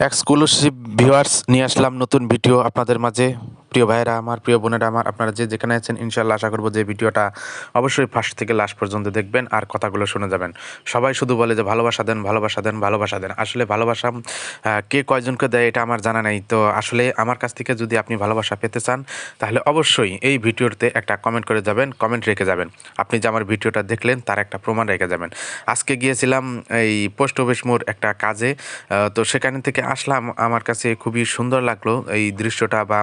Exclusive viewers নিয়ে আসলাম নতুন video আপনাদের মাঝে। প্রিয় ভাইয়েরা, আমার প্রিয় বোনেরা, আমার আপনারা যে যেখানে আছেন ইনশাল্লাহ আশা করব যে ভিডিওটা অবশ্যই ফার্স্ট থেকে লাস্ট পর্যন্ত দেখবেন আর কথাগুলো শুনে যাবেন। সবাই শুধু বলে যে ভালোবাসা দেন ভালোবাসা দেন ভালোবাসা দেন। আসলে ভালোবাসা কে কয়জনকে দেয় এটা আমার জানা নেই। তো আসলে আমার কাছ থেকে যদি আপনি ভালোবাসা পেতে চান, তাহলে অবশ্যই এই ভিডিওতে একটা কমেন্ট করে যাবেন কমেন্ট রেখে যাবেন। আপনি যে আমার ভিডিওটা দেখলেন, তার একটা প্রমাণ রেখে যাবেন। আজকে গিয়েছিলাম এই পোস্ট অফিস মোড় একটা কাজে তো সেখান থেকে আসলাম। আমার কাছে খুবই সুন্দর লাগল এই দৃশ্যটা বা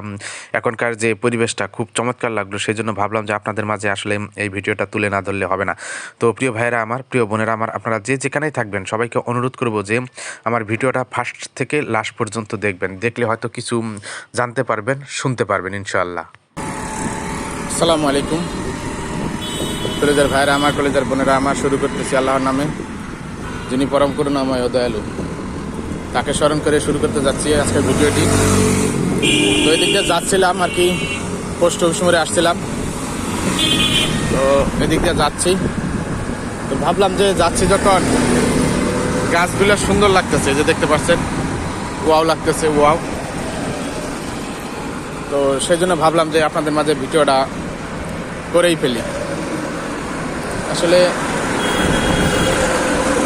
এখনকার যে পরিবেশটা খুব চমৎকার লাগল সেই জন্য ভাবলাম যে আপনাদের মাঝে আসলে এই ভিডিওটা তুলে না ধরলে হবে না। তো প্রিয় ভাইয়েরা আমার, প্রিয় বোনেরা আমার, আপনারা যে যেখানেই থাকবেন, সবাইকে অনুরোধ করব যে আমার ভিডিওটা ফার্স্ট থেকে লাস্ট পর্যন্ত দেখবেন। দেখলে হয়তো কিছু জানতে পারবেন, শুনতে পারবেন, ইনশাআল্লাহ। আসসালামু আলাইকুম। কলেজের ভাইরা আমার, কলেজের বোনেরা আমার, শুরু করতেছি আল্লাহর নামে, যিনি পরম করুণাময় ও দয়ালু। তাকে স্মরণ করে শুরু করতে যাচ্ছি আজকের ভিডিওটি। তো এদিক দিয়ে যাচ্ছিলাম আর কি, পোস্ট অফিস মোড়ে আসছিলাম। তো এদিক দিয়ে যাচ্ছি। তো ভাবলাম যে যাচ্ছি যখন, গাছগুলো সুন্দর লাগতেছে যে দেখতে পাচ্ছেন, ওয়াও লাগতেছে, ওয়াও। তো সেই জন্য ভাবলাম যে আপনাদের মাঝে ভিডিওটা করেই ফেলি। আসলে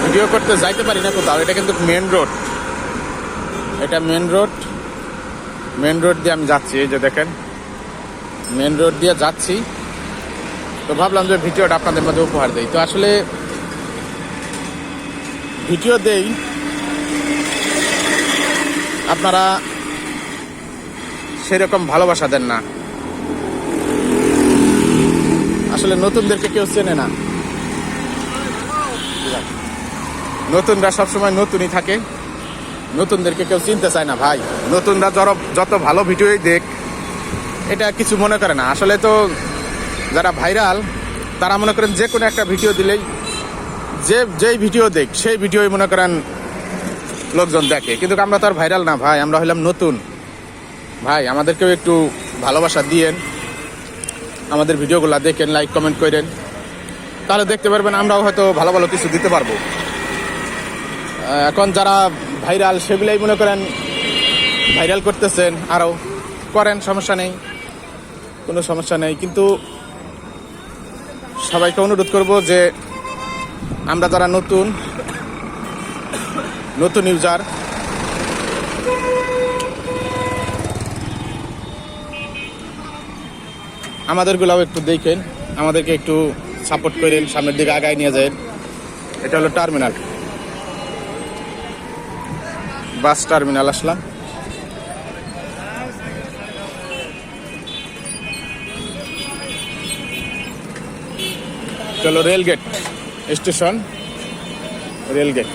ভিডিও করতে যাইতে পারি না কোথাও, এটা কিন্তু মেন রোড এটা মেন রোড মেন রোড দিয়ে আমি যাচ্ছি, এই যে দেখেন। মেন রোড দিয়ে যাচ্ছি। তো ভাবলাম যে ভিডিওটা আপনাদের মধ্যে উপহার দেই। তো আসলে ভিডিও দেই, আপনারা সেরকম ভালোবাসা দেন না। আসলে নতুনদেরকে কেউ চেনে না। নতুনরা সবসময় নতুনই থাকে। নতুনদেরকে কেউ চিনতে চায় না, ভাই। নতুনরা যত যত ভালো ভিডিওই দেখ, এটা কিছু মনে করে না। আসলে তো যারা ভাইরাল, তারা মনে করেন যে কোনো একটা ভিডিও দিলেই, যে, যেই ভিডিও দেখ, সেই ভিডিওই মনে করেন লোকজন দেখে। কিন্তু আমরা তো আর ভাইরাল না, ভাই, আমরা হইলাম নতুন। ভাই, আমাদেরকেও একটু ভালোবাসা দিয়েন। আমাদের ভিডিওগুলো দেখেন লাইক কমেন্ট করেন। তাহলে দেখতে পারবেন, আমরাও হয়তো ভালো ভালো কিছু দিতে পারব। এখন যারা ভাইরাল সেগুলাই মনে করেন ভাইরাল করতেছেন, আরও করেন, সমস্যা নেই। কোনো সমস্যা নেই। কিন্তু সবাইকে অনুরোধ করব যে আমরা যারা নতুন নতুন ইউজার, আমাদেরগুলাও একটু দেখেন, আমাদেরকে একটু সাপোর্ট করেন, সামনের দিকে আগায় নিয়ে যায় এটা হলো টার্মিনাল। বাস টার্মিনাল আসলাম। চলো রেলগেট স্টেশন রেলগেট